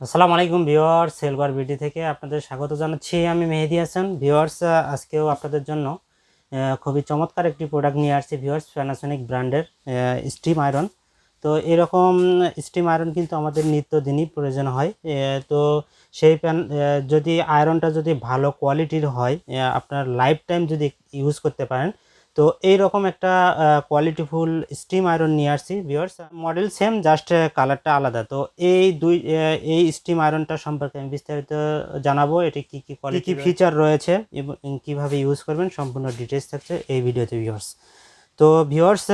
আসসালামু আলাইকুম viewers সেলবার BD থেকে আপনাদের স্বাগত জানাচ্ছি। আমি মেহেদি হাসান। ভিওয়ার্স আজকেও আপনাদের জন্য খুবই চমৎকার একটি প্রোডাক্ট নিয়ে আসছি ভিওয়ার্স প্যানাসোনিক ব্র্যান্ডের স্টিম আয়রন তো এরকম স্টিম আয়রন কিন্তু আমাদের নিত্যদিনই প্রয়োজন হয়। তো সেই প্যান যদি আয়রনটা যদি ভালো কোয়ালিটির হয় আপনার লাইফ টাইম যদি ইউজ করতে পারেন তো এইরকম একটা কোয়ালিটিফুল স্টিম আয়রন নিয়ে আসছি ভিওর্স মডেল সেম জাস্ট কালারটা আলাদা। তো এই দুই এই স্টিম আয়রনটা সম্পর্কে আমি বিস্তারিত জানাব এটি কি কি কোয়ালিটি কি ফিচার রয়েছে। এবং কীভাবে ইউজ করবেন সম্পূর্ণ ডিটেলস থাকছে এই ভিডিওতে ভিওর্স তো ভিওর্স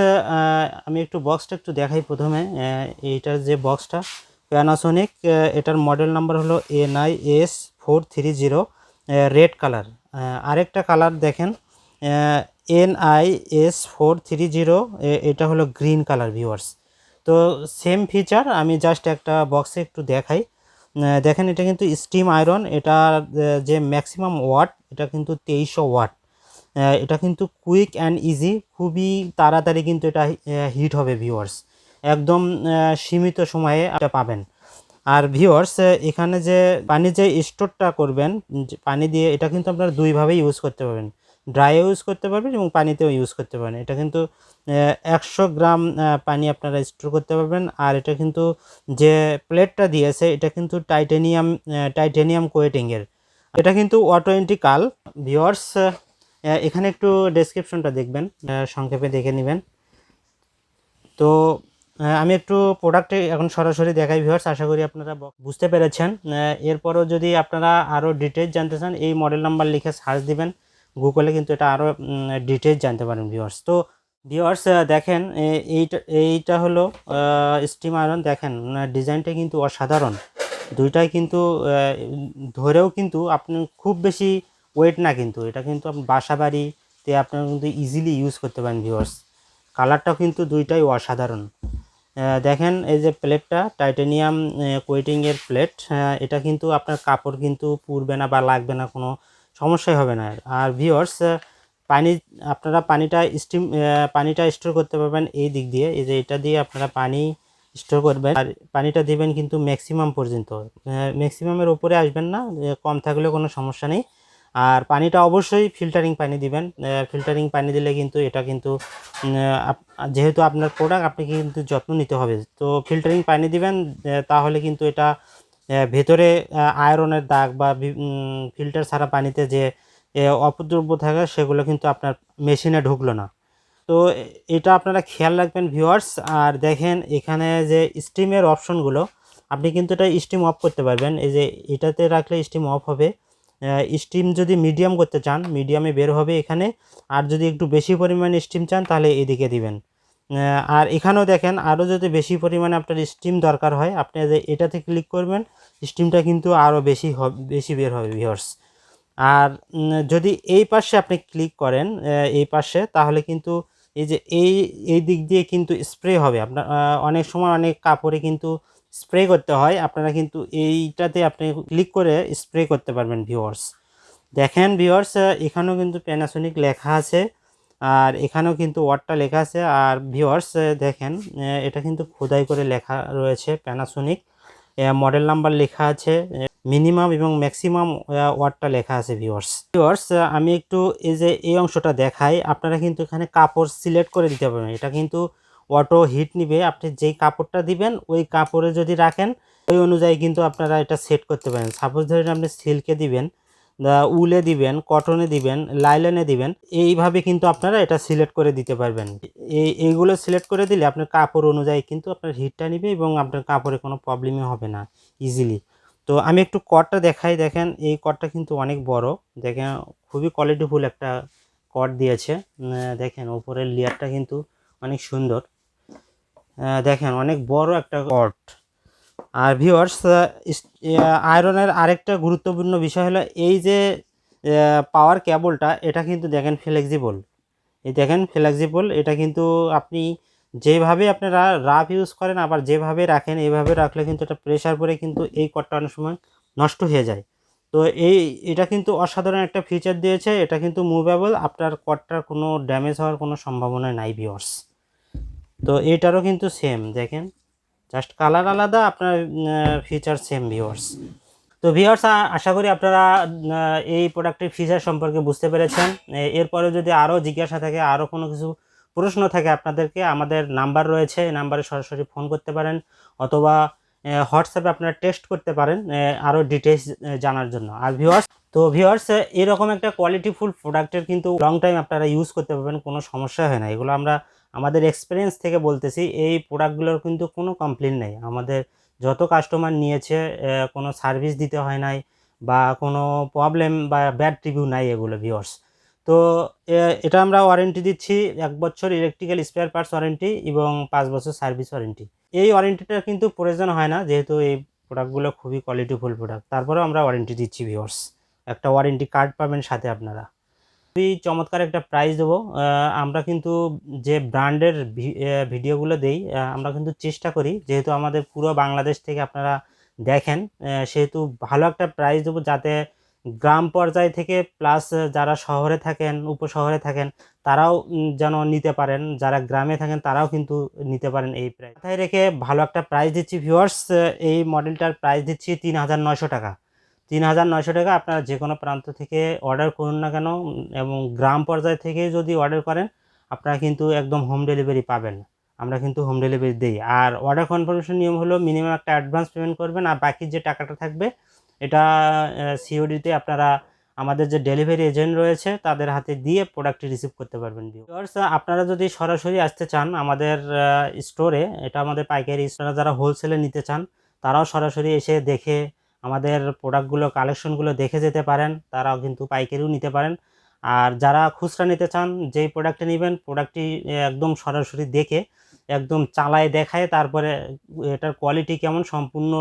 আমি একটু বক্সটা একটু দেখাই প্রথমে। এইটার যে বক্সটা প্যানাসোনিক এটার মডেল নাম্বার হলো N I S four three zero red colour আরেকটা কালার দেখেন N I S four three zero এটা হলো গ্রিন কালার ভিউয়ার্স তো সেম ফিচার আমি জাস্ট একটা বক্সে একটু দেখাই। দেখেন, এটা কিন্তু স্টিম আয়রন এটা যে ম্যাক্সিমাম ওয়াট এটা কিন্তু তেইশশো ওয়াট এটা কিন্তু কুইক অ্যান্ড ইজি খুবই তাড়াতাড়ি কিন্তু এটা হিট হবে ভিউয়ার্স একদম সীমিত সময়ে এটা পাবেন। আর ভিউয়ার্স এখানে যে পানি যে স্টোরটা করবেন পানি দিয়ে, এটা কিন্তু আপনারা দুইভাবে ইউজ করতে পারবেন। ড্রাইও ইউজ করতে পারবেন এবং পানিতেও ইউজ করতে পারেন এটা কিন্তু একশো গ্রাম পানি আপনারা স্টোর করতে পারবেন। আর এটা কিন্তু যে প্লেটটা দিয়েছে, এটা কিন্তু টাইটেনিয়াম টাইটেনিয়াম কোয়েটিংয়ের এটা কিন্তু অটোয়েন্টিকাল ভিওয়ার্স এখানে একটু ডেসক্রিপশনটা দেখবেন সংক্ষেপে দেখে নেবেন। তো আমি একটু প্রোডাক্টে এখন সরাসরি দেখাই ভিউয়ার্স আশা করি আপনারা বুঝতে পেরেছেন। এরপরও যদি আপনারা আরও ডিটেলস জানতে চান, এই মডেল নাম্বার লিখে সার্চ দিবেন। গুগলে কিন্তু এটা আরও ডিটেলস জানতে পারেন ভিউয়ার্স তো ভিউয়ার্স দেখেন এইটা এইটা হলো স্টিম আয়রন দেখেন ডিজাইনটা কিন্তু অসাধারণ। দুইটাই কিন্তু ধরেও কিন্তু আপনি খুব বেশি ওয়েট না কিন্তু, এটা কিন্তু আপনি বাসা বাড়িতে আপনারা কিন্তু ইজিলি ইউজ করতে পারেন ভিউয়ার্স কালারটাও কিন্তু দুইটাই অসাধারণ। দেখেন, এই যে প্লেটটা টাইটেনিয়াম কোয়েটিংয়ের প্লেট এটা কিন্তু আপনার কাপড় কিন্তু পুড়বে না বা লাগবে না কোনো সমস্যাই হবে না। আর ভিওর্স পানি, আপনারা পানিটা স্টিম পানিটা স্টোর করতে পারবেন এই দিক দিয়ে। এই যে এটা দিয়ে আপনারা পানি স্টোর করবেন। আর পানিটা দিবেন কিন্তু ম্যাক্সিমাম পর্যন্ত। ম্যাক্সিমামের উপরে আসবেন না কম থাকলেও কোনো সমস্যা নেই। আর পানিটা অবশ্যই ফিল্টারিং পানি দিবেন। ফিল্টারিং পানি দিলে কিন্তু এটা কিন্তু যেহেতু আপনার প্রোডাক্ট আপনাকে কিন্তু যত্ন নিতে হবে। তো ফিল্টারিং পানি দিবেন তাহলে কিন্তু এটা ভেতরে আয়রনের দাগ বা ফিল্টার ছাড়া পানিতে যে অপদ্রব্য থাকে, সেগুলো কিন্তু আপনার মেশিনে ঢুকলো না। তো এটা আপনারা খেয়াল রাখবেন, ভিউয়ার্স। আর দেখেন, এখানে যে স্টিমের অপশনগুলো, আপনি কিন্তু এটা স্টিম অফ করতে পারবেন। এই যে, এটাতে রাখলে স্টিম অফ হবে। স্টিম যদি মিডিয়াম করতে চান, মিডিয়ামে বের হবে এখানে। আর যদি একটু বেশি পরিমাণে স্টিম চান, তাহলে এদিকে দিবেন। আর এখানেও দেখেন আরও যদি বেশি পরিমাণে আপনার স্টিম দরকার হয়, আপনি যে এটাতে ক্লিক করবেন স্টিমটা কিন্তু আরও বেশি বেশি বের হবে ভিউয়ার্স আর যদি এই পাশে আপনি ক্লিক করেন এই পাশে, তাহলে কিন্তু এই যে এই এই দিক দিয়ে কিন্তু স্প্রে হবে। আপনার অনেক সময় অনেক কাপড়ে কিন্তু স্প্রে করতে হয়, আপনারা কিন্তু এইটাতে আপনি ক্লিক করে স্প্রে করতে পারবেন ভিওর্স দেখেন ভিওর্স এখানেও কিন্তু প্যানাসোনিক লেখা আছে। আর এখানেও কিন্তু ওয়ার্ডটা লেখা আছে। আর ভিওয়ার্স দেখেন এটা কিন্তু খোদাই করে লেখা রয়েছে প্যানাসোনিক মডেল নাম্বার লেখা আছে। মিনিমাম এবং ম্যাক্সিমাম ওয়ার্ডটা লেখা আছে ভিওয়ার্স ভিওয়ার্স আমি একটু এই যে এই অংশটা দেখাই, আপনারা কিন্তু এখানে কাপড় সিলেক্ট করে দিতে পারবেন। এটা কিন্তু অটো হিট নিবে। আপনি যেই কাপড়টা দিবেন, ওই কাপড়ে যদি রাখেন, ওই অনুযায়ী কিন্তু আপনারা এটা সেট করতে পারেন। সাপোজ ধরেন আপনি সিল্কে দিবেন উলে দিবেন, কটনে দিবেন, লাইলনে দিবেন, এইভাবে কিন্তু আপনারা এটা সিলেক্ট করে দিতে পারবেন। এই, এইগুলো সিলেক্ট করে দিলে আপনার কাপড় অনুযায়ী কিন্তু আপনার হিটটা নিবে এবং আপনার কাপড়ে কোনো প্রবলেমই হবে না ইজিলি তো আমি একটু কটটা দেখাই, দেখেন এই কটটা কিন্তু অনেক বড়, দেখেন খুবই কোয়ালিটিফুল একটা কট দিয়েছে। দেখেন উপরের লেয়ারটা কিন্তু অনেক সুন্দর। দেখেন অনেক বড় একটা কট। আর ভিওয়ার্স আয়রনের আরেকটা গুরুত্বপূর্ণ বিষয় হলো এই যে পাওয়ার কেবলটা এটা কিন্তু দেখেন ফ্লেক্সিবল এই দেখেন ফ্লেক্সিবল এটা কিন্তু আপনি যেভাবে আপনারা রাফ ইউজ করেন, আবার যেভাবে রাখেন, এইভাবে রাখলে কিন্তু এটা প্রেশার পরে কিন্তু এই কটটা অনেক সময় নষ্ট হয়ে যায়। তো এই, এটা কিন্তু অসাধারণ একটা ফিচার দিয়েছে, এটা কিন্তু মুভেবল আপনার কটটার কোনো ড্যামেজ হওয়ার কোনো সম্ভাবনা নাই ভিওর্স তো এটারও কিন্তু সেম দেখেন। জাস্ট কালার আলাদা, আপনার ফিচার সেম ভিওয়ার্স তো ভিওয়ার্স আশা করি আপনারা এই প্রোডাক্টের ফিচার সম্পর্কে বুঝতে পেরেছেন। এরপরে যদি আরও জিজ্ঞাসা থাকে, আরও কোনো কিছু প্রশ্ন থাকে আপনাদেরকে, আমাদের নাম্বার রয়েছে, এই নাম্বারে সরাসরি ফোন করতে পারেন, অথবা হোয়াটসঅ্যাপে আপনারা টেক্সট করতে পারেন আরও ডিটেলস জানার জন্য। আর ভিওয়ার্স তো ভিওয়ার্স এরকম একটা কোয়ালিটিফুল প্রোডাক্টের কিন্তু লং টাইম আপনারা ইউজ করতে পারবেন, কোনো সমস্যা হয় না। এগুলো আমরা আমাদের এক্সপিরিয়েন্স থেকে বলতেছি, এই প্রোডাক্টগুলোর কিন্তু কোনো কমপ্লেন নেই। আমাদের যত কাস্টমার নিয়েছে কোনো সার্ভিস দিতে হয় নাই বা কোনো প্রবলেম বা ব্যাড রিভিউ নাই এগুলো ভিওর্স তো এটা আমরা ওয়ারেন্টি দিচ্ছি, এক বছর ইলেকট্রিক্যাল স্পেয়ার পার্টস ওয়ারেন্টি এবং পাঁচ বছর সার্ভিস ওয়ারেন্টি এই ওয়ারেন্টিটা কিন্তু প্রয়োজন হয় না, যেহেতু এই প্রোডাক্টগুলো খুবই কোয়ালিটিফুল প্রোডাক্ট তারপরেও আমরা ওয়ারেন্টি দিচ্ছি ভিওর্স একটা ওয়ারেন্টি কার্ড পাবেন সাথে আপনারা। খুবই চমৎকার একটা প্রাইস দেবো। আমরা কিন্তু যে ব্র্যান্ডের ভিডিওগুলো দেই আমরা কিন্তু চেষ্টা করি। যেহেতু আমাদের পুরো বাংলাদেশ থেকে আপনারা দেখেন সেহেতু ভালো একটা প্রাইস দেবো যাতে গ্রাম পর্যায় থেকে প্লাস যারা শহরে থাকেন, উপশহরে থাকেন, তারাও যেন নিতে পারেন। যারা গ্রামে থাকেন, তারাও কিন্তু নিতে পারেন এই প্রাইস মাথায় রেখে ভালো একটা প্রাইস দিচ্ছি ভিউয়ার্স এই মডেলটার প্রাইস দিচ্ছি তিন হাজার নয়শো টাকা। তিন হাজার নয়শো টাকা আপনারা যে কোনো প্রান্ত থেকে অর্ডার করুন না কেন, এবং গ্রাম পর্যায় থেকে যদি অর্ডার করেন, আপনারা কিন্তু একদম হোম ডেলিভারি পাবেন। আমরা কিন্তু হোম ডেলিভারি দিই। আর অর্ডার কনফার্মেশন নিয়ম হলো মিনিমাম একটা অ্যাডভান্স পেমেন্ট করবেন, আর বাকি যে টাকাটা থাকবে, এটা সিওডিতে আপনারা আমাদের যে ডেলিভারি এজেন্ট রয়েছে, তাদের হাতে দিয়ে প্রোডাক্টটি রিসিভ করতে পারবেন। ভিউয়ার্স আপনারা যদি সরাসরি আসতে চান আমাদের স্টোরে এটা আমাদের পাইকারি স্টোরে যারা হোলসেলে নিতে চান, তারাও সরাসরি এসে দেখে আমাদের প্রোডাক্টগুলো কালেকশনগুলো দেখে যেতে পারেন, তারাও কিন্তু পাইকারিও নিতে পারেন। আর যারা খুচরা নিতে চান, যেই প্রোডাক্টটি নেবেন প্রোডাক্টটি একদম সরাসরি দেখে, একদম চালায় দেখায়, তারপরে এটার কোয়ালিটি কেমন, সম্পূর্ণ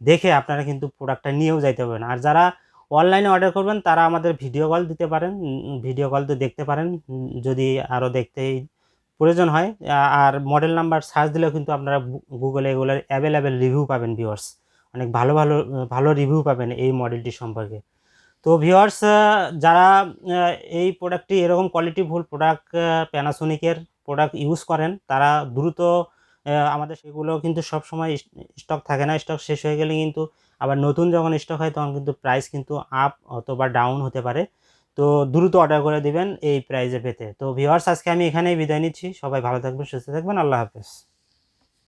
দেখে আপনারা কিন্তু প্রোডাক্টটা নিয়েও যাইতে পারবেন। আর যারা অনলাইনে অর্ডার করবেন, তারা আমাদের ভিডিও কল দিতে পারেন ভিডিও কল তো দেখতে পারেন, যদি আরও দেখতে প্রয়োজন হয়। আর মডেল নাম্বার সার্চ দিলেও কিন্তু আপনারা গুগলে এগুলোর অ্যাভেলেবেল রিভিউ পাবেন ভিউয়ার্স অনেক ভালো ভালো ভালো রিভিউ পাবেন এই মডেলটি সম্পর্কে। তো ভিউয়ার্স যারা এই প্রোডাক্টটি এরকম কোয়ালিটি ভুল প্রোডাক্ট প্যানাসোনিকের প্রোডাক্ট ইউজ করেন, তারা দ্রুত আমাদের সেগুলো কিন্তু সব সময় স্টক থাকে না স্টক শেষ হয়ে গেলে কিন্তু আবার নতুন যখন স্টক হয় তখন কিন্তু প্রাইস কিন্তু আপ অথবা ডাউন হতে পারে। তো দ্রুত অর্ডার করে দিবেন এই প্রাইজে পেতে। তো ভিওয়ার্স আজকে আমি এখানেই বিদায় নিচ্ছি। সবাই ভালো থাকবেন, সুস্থ থাকবেন। আল্লাহ হাফেজ।